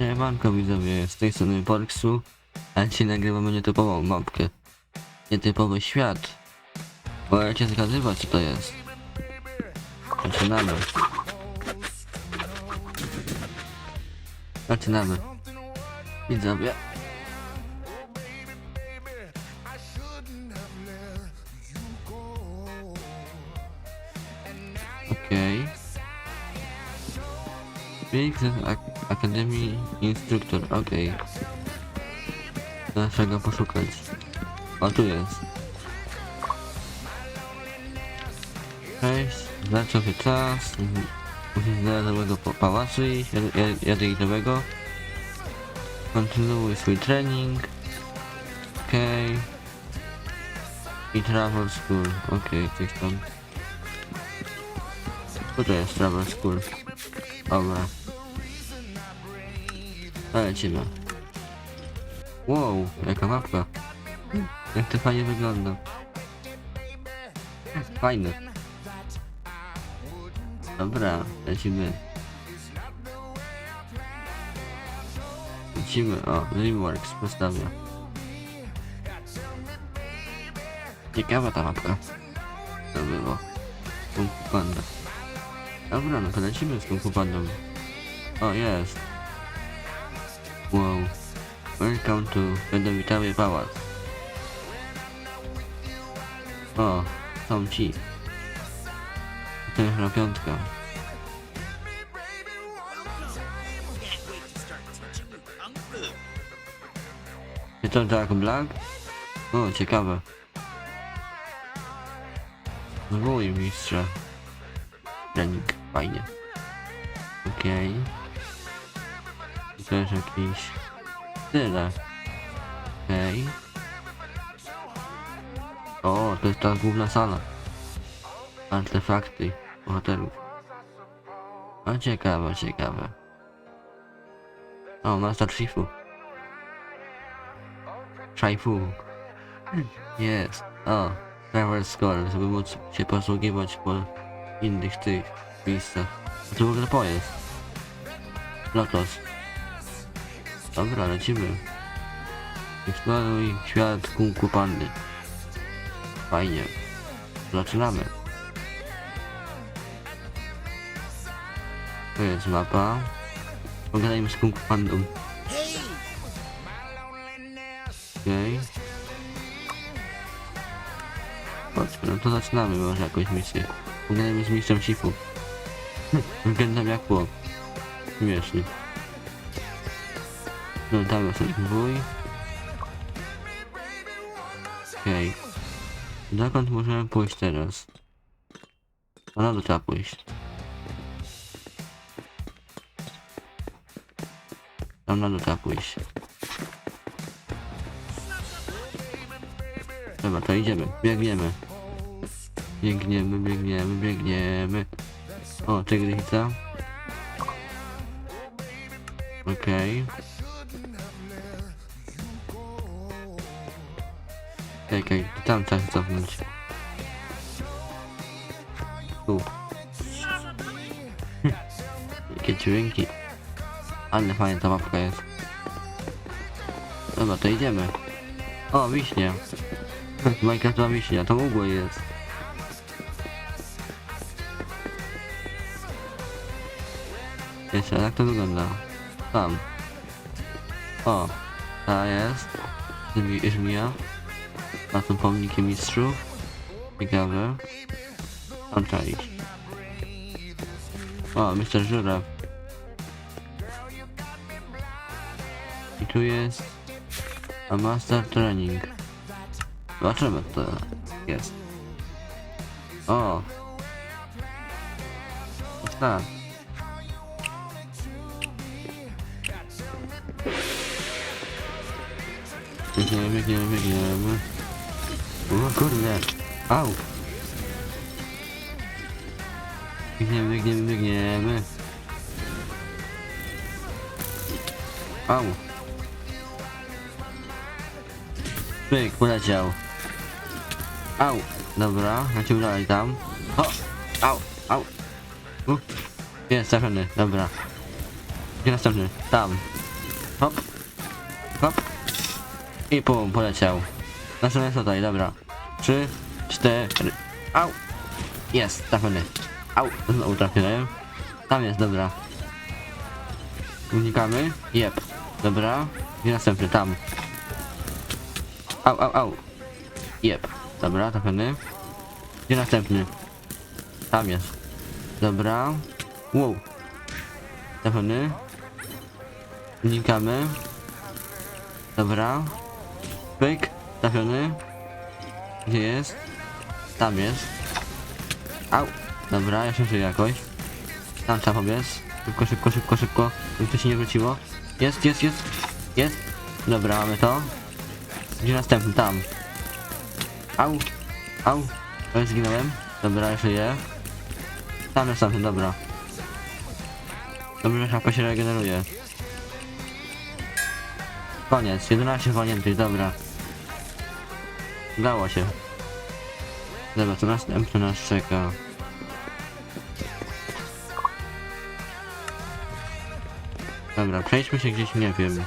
Siemanko widzowie, z tej strony Porksu, a dzisiaj nagrywamy nietypową mapkę. Nietypowy świat. Możecie zgadywać co to jest. Zaczynamy. Zaczynamy. Widzowie. Big Ak- Akademii Instruktor, okej. Dlaczego poszukać? O, tu jest. Cześć, zaczął się czas. Musisz nowego pa- pałacu iść, jad- jad- jadę i nowego. Kontynuuj swój trening. Okej. I travel school, okej, coś tam. To jest travel school? Dobra. A lecimy. Wow, jaka mapka. Jak to fajnie wygląda. Fajne. Dobra, lecimy. Lecimy, o, Dreamworks postawia. Ciekawa ta mapka. To było. Kung Panda. Dobra, no to lecimy z Kung Pandą. O, jest. Wow. Welcome to Będowitawy Pałac. O, są ci. To już na piątka. Czy to Jack Black? O, ciekawe. Zwołuj mistrza. Trening, fajnie. Okej. Okay. Też jakiś... Tyle. Okej. O, to jest ta główna sala. Artefakty bohaterów. A ciekawe, ciekawe. O, Master Shifu. Shifu. Jest. O, Travel Score, żeby móc się posługiwać po innych tych miejscach. A to w ogóle po jest. Lotos. Dobra, lecimy. Eksploruj świat Fu Pandy. Fajnie. Zaczynamy. To jest mapa. Pogadajmy z Fu Pandą. Okej. Chodźmy, no to zaczynamy może jakąś misję. Pogadajmy z mistrzem Shifu. Wyglądam jak chłop. Śmiesznie. No jest jakiś wuj. Okej. Dokąd możemy pójść teraz? A na dół trzeba pójść. Tam na dół trzeba pójść. Dobra, to idziemy. Biegniemy. Biegniemy, biegniemy, biegniemy. O, tygrysa. Okej. Czekaj, tam trzeba cofnąć. Tu. Jakie dźwięki. Ale fajna ta mapka jest. Dobra, to idziemy. O, wiśnia. Minecraftowa wiśnia, to mugło jest. Jeszcze, jak to wygląda? Tam. O, ta jest. Żmi- Żmija. Na tym pomnikiem mistrzów. Ciekawe. Tam trzeba iść. O, Mr. Żuraw. I tu jest... A Master Training. Zobaczymy to jest. O! Tak. Biegniemy, biegniemy, biegniemy. O kurde. Au. Biegniemy, biegniemy, biegniemy. Au. Pyk, poleciał. Au. Dobra, leciał dalej tam. O! Au, au. U. Jest, trafiony, dobra. Gdzie następny? Tam. Hop. Hop. I pum, poleciał. Następny jest tutaj, dobra. Trzy, cztery. Au! Jest, trafiony. Au! Znowu trafiłem. Tam jest, dobra. Unikamy. Jep. Dobra. I następny, tam. Au, au, au. Jep. Dobra, trafiony. Gdzie następny? Tam jest. Dobra. Wow. Trafiony. Unikamy. Dobra. Pyk. Trafiony. Gdzie jest? Tam jest. Au. Dobra, jeszcze żyję jakoś. Tam trzeba pobiec. Szybko, szybko, szybko, szybko. Żeby to się nie wróciło. Jest, jest, jest. Jest. Dobra, mamy to. Gdzie następny? Tam. Au. Au. Oj, zginąłem. Dobra, jeszcze je. Tam następny, dobra. Dobrze, szafka się regeneruje. Koniec, 11 walniętych, dobra. Udało się. Dobra, to następne nas czeka. Dobra, przejdźmy się gdzieś, nie wiem.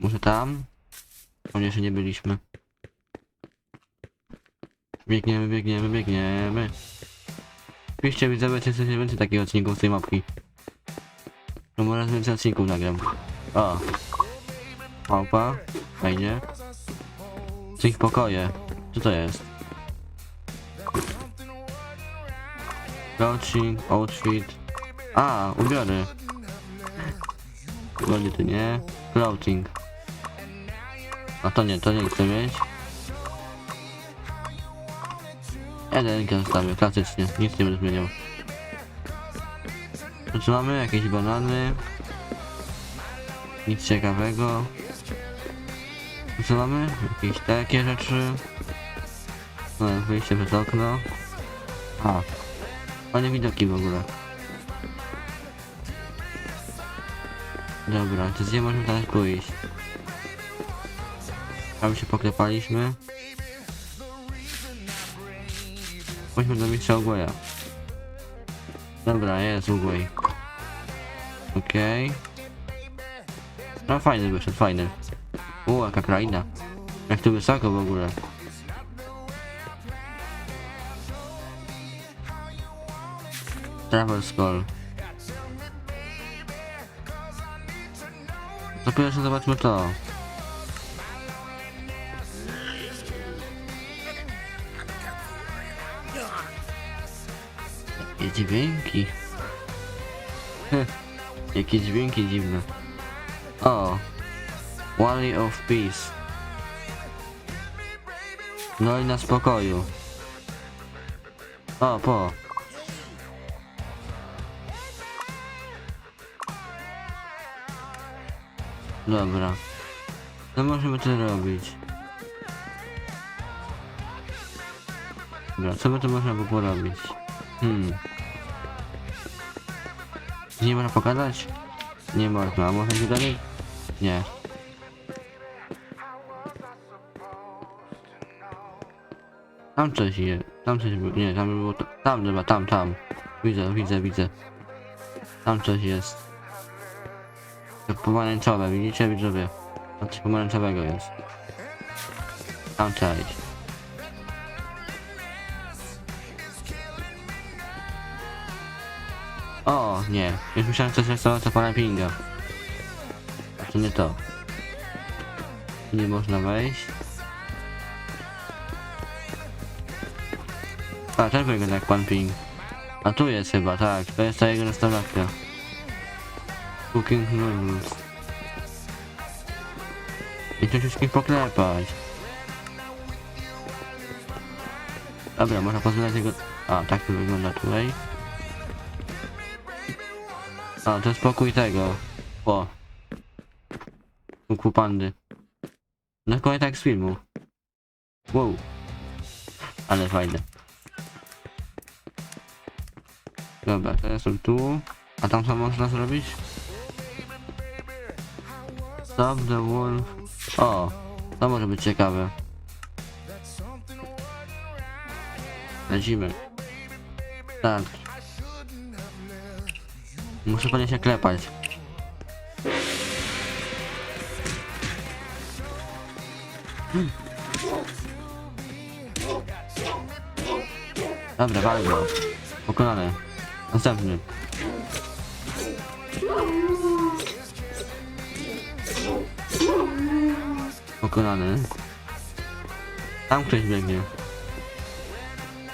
Może tam? Nie, jeszcze nie byliśmy. Biegniemy, biegniemy, biegniemy. Oczywiście widzowie, czy chcecie więcej takich odcinków z tej mapki. No może więcej odcinków nagram. O! Małpa. Fajnie. Coś pokoje. Co to jest? Clothing, outfit. A, ubiory. Lody to nie. Clothing. A to nie, to nie chcę mieć. Jeden zostawię, klasycznie. Nic nie będę zmieniał. To co mamy? Jakieś banany. Nic ciekawego. Co mamy? Jakieś takie rzeczy. No, wyjście przez okno. A. Fajne widoki w ogóle. Dobra, to gdzie możemy teraz pójść? Tam się poklepaliśmy. Chodźmy do mistrza Ugłeja. Dobra, jest Ugłej. Okej. No fajny wyszedł, fajny. U, jaka kraina. Jak tu wysoko w ogóle. Travel Skull. To pierwsze zobaczmy to. Jakie dźwięki. Jakie dźwięki dziwne. O. Wally of Peace. No i na spokoju. O, po. Dobra. Co możemy tu robić? Dobra, co by tu można było porobić? Hmm. Nie można pokazać? Nie można, a można iść dalej? Nie. Tam coś jest, tam coś było, nie, tam było, to, tam, dobra, tam, tam. Widzę, widzę, widzę. Tam coś jest. To pomarańczowe, widzicie, widzowie? Tam coś pomarańczowego jest. Tam trzeba iść. O, nie. Już myślałem, że to jest restauracja pana Pinga. To nie to. Nie można wejść. A, też wygląda jak pan Ping. A tu jest chyba, tak. To jest ta jego restauracja. Cooking noodles. I tu wszystkich poklepać. Dobra, można pozbierać jego... A, tak to wygląda tutaj. A, to jest pokój tego. O. Kuku pandy. No tak z filmu. Wow. Ale fajne. Dobra, teraz rób tu. A tam co można zrobić? Stop the wolf. O, to może być ciekawe. Lecimy. Tak. Muszę pewnie się klepać. Dobra, bardzo. Pokonane. Pokonany. Następny. Pokonany. Tam ktoś biegnie.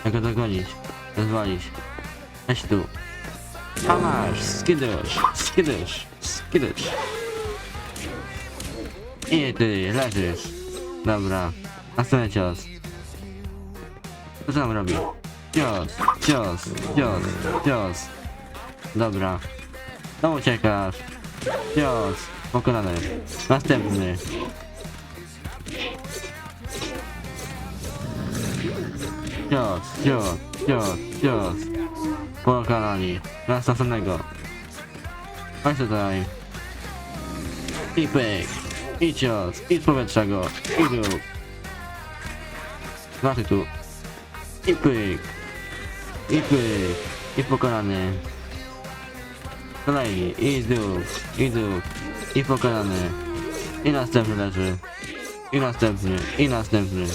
Jak go dogonić? Rozwalić. Weź tu. A masz! Skidysz! Skidysz! Skidysz! I ty, leżysz. Dobra. Następny cios. Co tam robi? Cios, cios, cios, cios. Dobra. No uciekasz. Cios. Pokonany. Następny. Cios, cios, cios, cios. Pokonani. Raz następnego. Chodź tutaj. I pyk. I cios. I z powietrza go. I dół. Znaczy tu. I pyk. I pyk. I pokonany. Kolejny. I dół. I dół. I pokonany. I następny leży. I następny. I następny.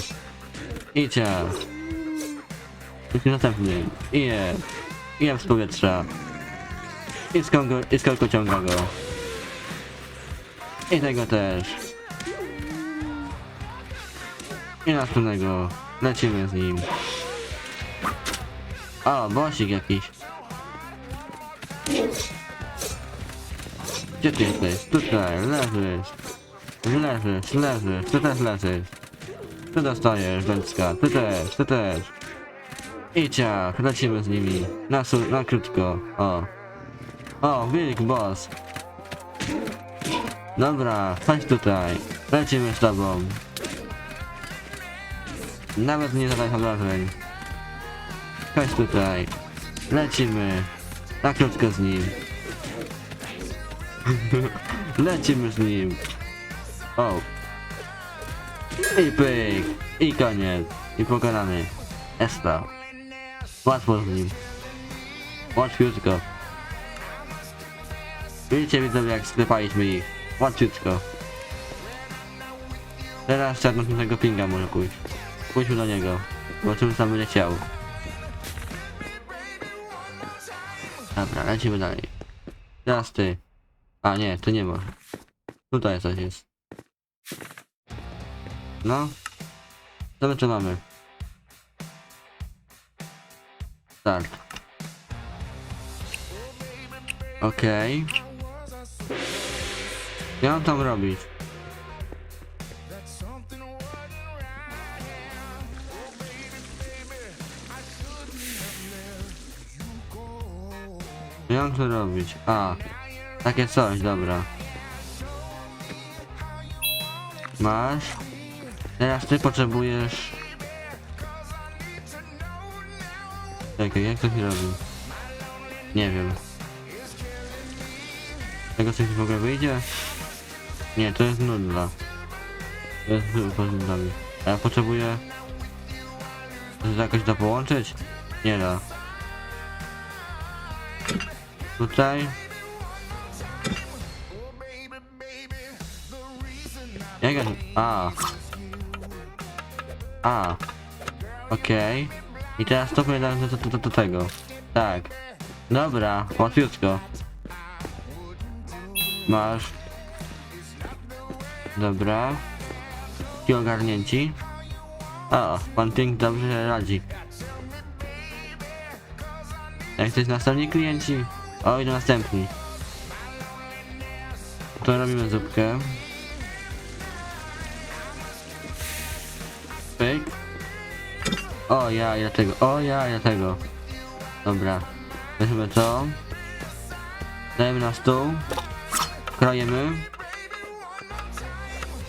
I cios. I następny. I je. I je z powietrza. I skąd go, i skąd ciąga go. I tego też. I następnego. Lecimy z nim. O, bosik jakiś. Gdzie ty jesteś? Tutaj, leżysz. Leżysz, leżysz, ty też leżysz. Ty dostajesz, Bęcka, ty też, ty też. I ciach, lecimy z nimi. Na, na krótko, o. O, wilk, boss. Dobra, chodź tutaj. Lecimy z tobą. Nawet nie zadaj obrażeń. Chodź tutaj. Lecimy. Na krótko z nim. Lecimy z nim. O. I pyk. I koniec. I pokonany. Esta. Łatwo z nim. Łatwiutko. Widzicie widzowie jak sklepaliśmy ich. Łatwiutko. Teraz tego pinga może pójść. Pójdźmy do niego. Zobaczymy co będzie chciał. Dobra, lecimy dalej. Teraz ty. A nie, to nie ma. Tutaj coś jest. No. Co my tu mamy? Start. Okej. Ja mam tam robić. Ja mam to robić. A. Takie coś, dobra. Masz. Teraz ty potrzebujesz... Czekaj, jak to się robi? Nie wiem. Tego coś w ogóle wyjdzie? Nie, to jest nudla. To jest nudlami. A ja potrzebuję... To jakoś da połączyć? Nie da. Tutaj. Jak ja... A. A. Okej. I teraz to powinien do, do, do, do tego. Tak. Dobra, łatwiutko. Masz. Dobra. I ogarnięci. O, pan Pink dobrze radzi. Jak ktoś następni klienci? O, idą następni. To robimy zupkę. Pyk. O ja, ja tego, o ja, ja tego. Dobra. Weźmy to. Dajemy na stół. Krojemy.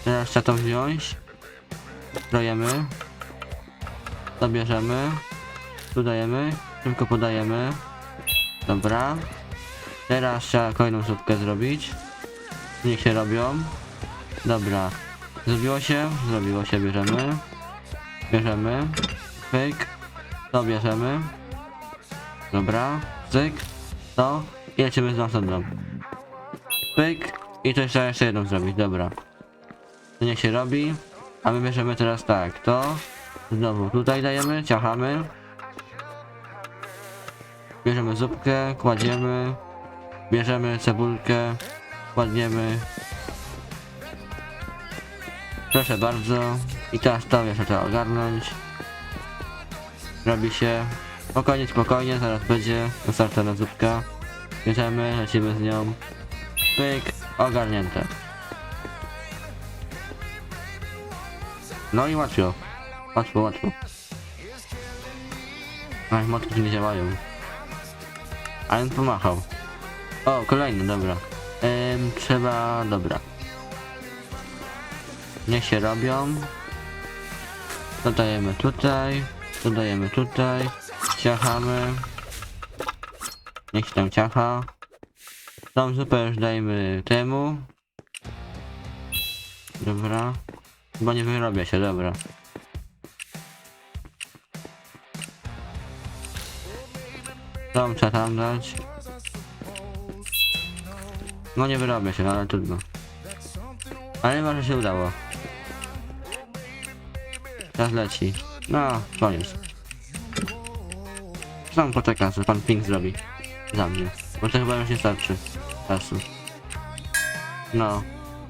Teraz trzeba to wziąć. Krojemy. To bierzemy. Tu dajemy. Tylko podajemy. Dobra. Teraz trzeba kolejną zupkę zrobić. Niech się robią. Dobra. Zrobiło się? Zrobiło się, bierzemy. Bierzemy. Pyk. To bierzemy. Dobra. Cyk. To. I lecimy z następną. Pyk. I to trzeba jeszcze jedną zrobić, dobra. To niech się robi. A my bierzemy teraz tak, to znowu tutaj dajemy, ciachamy. Bierzemy zupkę, kładziemy. Bierzemy cebulkę, kładziemy. Proszę bardzo. I teraz to jeszcze trzeba ogarnąć. Robi się. Spokojnie, spokojnie, zaraz będzie dostarczona zupka. Bierzemy, lecimy z nią. Pyk, ogarnięte. No i łatwo. Łatwo, łatwo. Ach, motki nie działają. Ale on pomachał. O, kolejny, dobra. Ym, trzeba, dobra. Niech się robią. Dodajemy tutaj. Dodajemy tutaj. Ciachamy. Niech się tam ciacha. Tą zupę już dajmy temu. Dobra. Chyba nie wyrobia się, dobra. Tą trzeba tam dać. No nie wyrobia się, ale trudno. Ale może się udało. Teraz leci. No, koniec. Sam poczeka, że pan Pink zrobi. Za mnie. Bo to chyba już nie starczy czasu. No.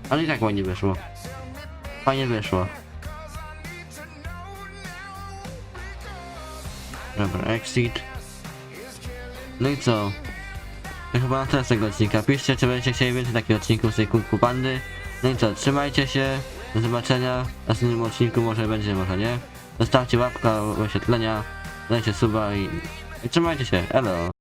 Ale i tak ładnie wyszło. Fajnie wyszło. Dobra, exit. No i co? To chyba na tyle z tego odcinka. Piszcie, czy będziecie chcieli więcej takich odcinków z tej Kung Pandy. No i co, trzymajcie się. Do zobaczenia. W następnym odcinku może będzie, może nie. Zostawcie łapka, wyświetlenia. Dajcie suba i... i trzymajcie się. Elo.